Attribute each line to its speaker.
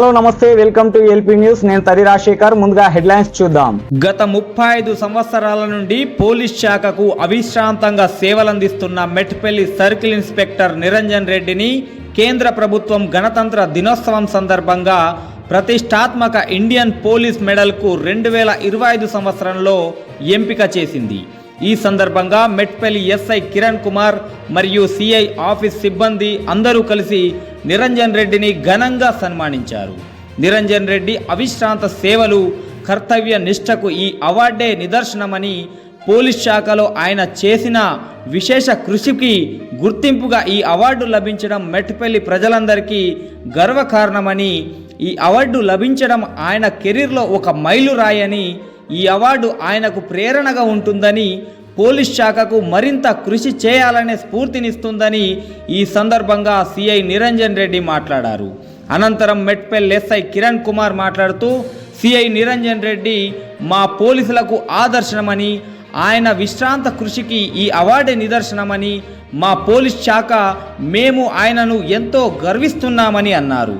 Speaker 1: Hello నమస్తే welcome to LP news. నేను తరి రాజశేఖర్. ముందుగా హెడ్లైన్స్ చూద్దాం.
Speaker 2: గత ముప్పై ఐదు సంవత్సరాల నుండి పోలీస్ శాఖకు అవిశ్రాంతంగా సేవలందిస్తున్న మెట్పల్లి సర్కిల్ ఇన్స్పెక్టర్ నిరంజన్ రెడ్డిని కేంద్ర ప్రభుత్వం గణతంత్ర దినోత్సవం సందర్భంగా ప్రతిష్టాత్మక ఇండియన్ పోలీస్ మెడల్కు రెండు వేల ఇరవై ఐదు సంవత్సరంలో ఎంపిక చేసింది. ఈ సందర్భంగా మెట్పల్లి ఎస్ఐ కిరణ్ కుమార్ మరియు సిఐ ఆఫీస్ సిబ్బంది అందరూ కలిసి నిరంజన్ రెడ్డిని ఘనంగా సన్మానించారు. నిరంజన్ రెడ్డి అవిశ్రాంత సేవలు కర్తవ్య నిష్ఠకు ఈ అవార్డే నిదర్శనమని పోలీస్ శాఖలో ఆయన చేసిన విశేష కృషికి గుర్తింపుగా ఈ అవార్డు లభించడం మెట్పల్లి ప్రజలందరికీ గర్వకారణమని ఈ అవార్డు లభించడం ఆయన కెరీర్లో ఒక మైలురాయని ఈ అవార్డు ఆయనకు ప్రేరణగా ఉంటుందని పోలీస్ శాఖకు మరింత కృషి చేయాలనే స్ఫూర్తినిస్తుందని ఈ సందర్భంగా సిఐ నిరంజన్ రెడ్డి మాట్లాడారు. అనంతరం మెట్పెల్ ఎస్ఐ కిరణ్ కుమార్ మాట్లాడుతూ సిఐ నిరంజన్ రెడ్డి మా పోలీసులకు ఆదర్శనమని ఆయన విశ్రాంత కృషికి ఈ అవార్డు నిదర్శనమని మా పోలీస్ శాఖ మేము ఆయనను ఎంతో గర్విస్తున్నామని అన్నారు.